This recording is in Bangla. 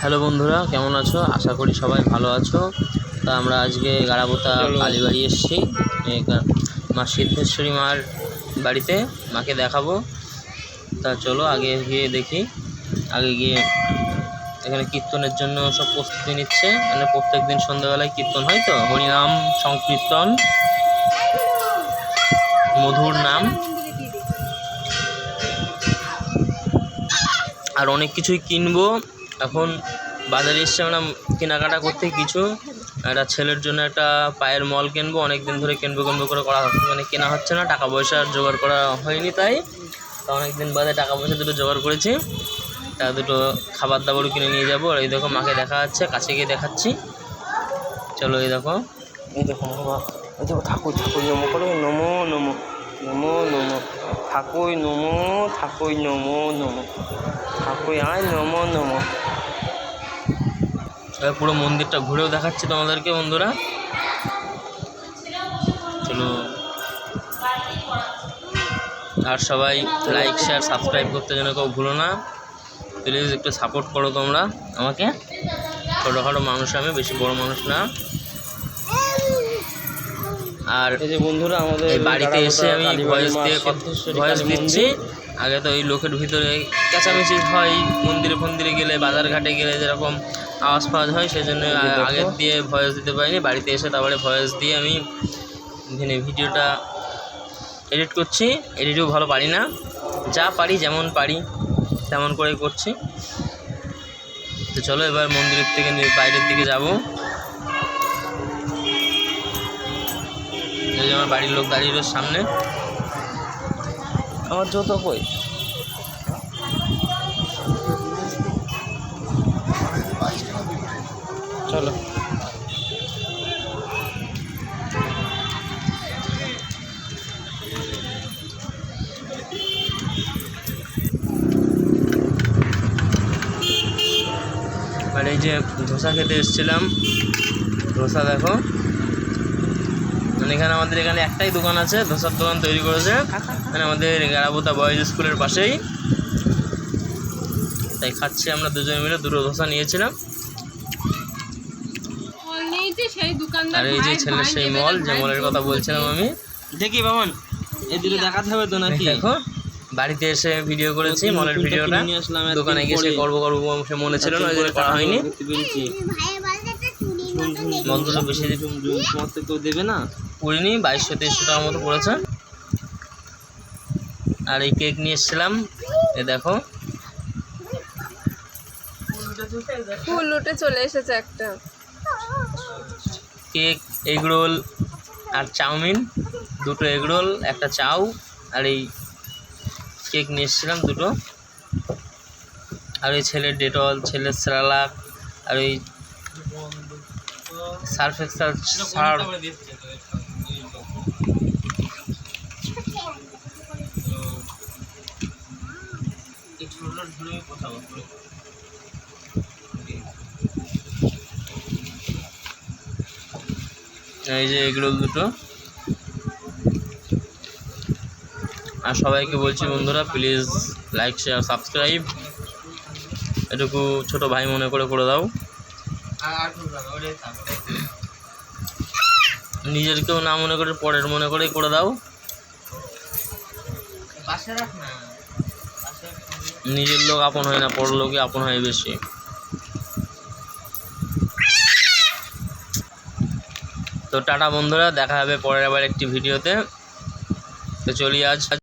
হ্যালো বন্ধুরা কেমন আছো? আশা করি সবাই ভালো আছো। তা আমরা আজকে গাড়াবোতা কালীবাড়ি এসেছি। মা সিদ্ধেশ্বরী মার বাড়িতে মাকে দেখাবো। তা চলো আগে গিয়ে দেখি। আগে গিয়ে এখানে কীর্তনের জন্য সব প্রস্তুতি নিচ্ছে। মানে প্রত্যেক দিন সন্ধ্যাবেলায় কীর্তন হয় তো? হরিনাম সংকীর্তন। মধুর নাম। আর অনেক কিছুই কিনবো। এখন বাজারে এসছে আমরা কেনাকাটা করতে কিছু, একটা ছেলের জন্য একটা পায়ের মল কিনবো অনেক দিন ধরে কিনবো কিনবো করে করা হচ্ছে মানে কেনা হচ্ছে না, টাকা পয়সা জোগাড় করা হয়নি তাই, তা অনেক দিন বাদে টাকা পয়সা দুটো জোগাড় করেছি, তা দুটো খাবার দাবারও কিনে নিয়ে যাব, আর এই দেখো মাকে দেখা যাচ্ছে কাছে গিয়ে দেখাচ্ছি, চলো এই দেখো। এই দেখো ঠাকুর ঠাকুর নমো করো, নমো নমো। নমো নমো। ঠাকুর নমো ঠাকুর নমো নমো। ঠাকুর আয় নমো নমো। পুরো মন্দিরটা ঘুরেও দেখাচ্ছি তোমাদেরকে বন্ধুরা। চলো। আর সবাই লাইক শেয়ার সাবস্ক্রাইব করতে যেন কেউ ভুলো না। প্লিজ একটু সাপোর্ট করো তোমরা আমাকে। ছোটোখাটো মানুষ আমি, বেশি বড় মানুষ না। আর এই যে বন্ধুরা আমাদের বাড়িতে এসে আমি ভয়েস দিয়ে ভয়েস দিচ্ছি। আগে তো ওই লোকের ভিতরে চেঁচামেচি হয় মন্দিরে ফন্দিরে গেলে বাজার ঘাটে গেলে যেরকম আওয়াজ ফাওয়াজ হয় সেই জন্য। আগের দিয়ে ভয়েস দিতে পারিনি। বাড়িতে এসে তারপরে ভয়েস দিয়ে আমি এখানে ভিডিওটা এডিট করছি। এডিটও ভালো পারি না। যা পারি যেমন পারি তেমন করেই করছি। তো চলো এবার মন্দিরের থেকে বাইরের দিকে যাব। আমার বাড়ির লোক দাঁড়িয়ে রয়েছে সামনে। আমার জুতো কই? চলো। আর এই যে ধোসা খেতে এসেছিলাম। ধোসা দেখো। এখানে আমাদের এখানে একটাই দোকান আছে ধোসার দোকান তৈরি করেছে। মানে আমাদের গারাবোতা বয়েজ স্কুলের পাশেই। তাই খাচ্ছি আমরা দুজনে মিলে দুটো ধোসা নিয়েছিলাম। আর এই যে ছেলের সেই মল যে মলের কথা বলছিলাম আমি। দেখি বামন? এই দুটো দেখাতে হবে তো নাকি? দেখো বাড়িতে এসে ভিডিও করেছি মলের ভিডিওটা আসলাম দোকানে গিয়ে পরে। করব করব সে মনে ছিল না করা হয়নি। দুটো বেশি তোমার তো কেউ দেবে না? পড়িনি বাইশশো তেইশশো টাকার মতো পড়েছে। আর এই কেক নিয়ে এসেছিলাম এ দেখো। ফুল উঠে চলে এসেছে একটা। কেক এগ রোল আর চাউমিন দুটো এগ রোল একটা চাউ আর এই কেক নিয়ে এসেছিলাম দুটো। আর এই ছেলের ডেটল ছেলের স্যালাক আর এই সার্ফ এক্সেল সার্ফ এই যে এগুলো দুটো। আর সবাইকে বলছি বন্ধুরা প্লিজ লাইক শেয়ার সাবস্ক্রাইব এটুকু ছোট ভাই মনে করে করে দাও। নিজেরকেও না মনে করে পরের মনে করেই করে দাও। নিজের লোক আপন হয় না পর লোকই আপন হয় বেশি। তো টাটা বন্ধুরা দেখা হবে পরের আবার একটি ভিডিওতে। তো চলি আজ।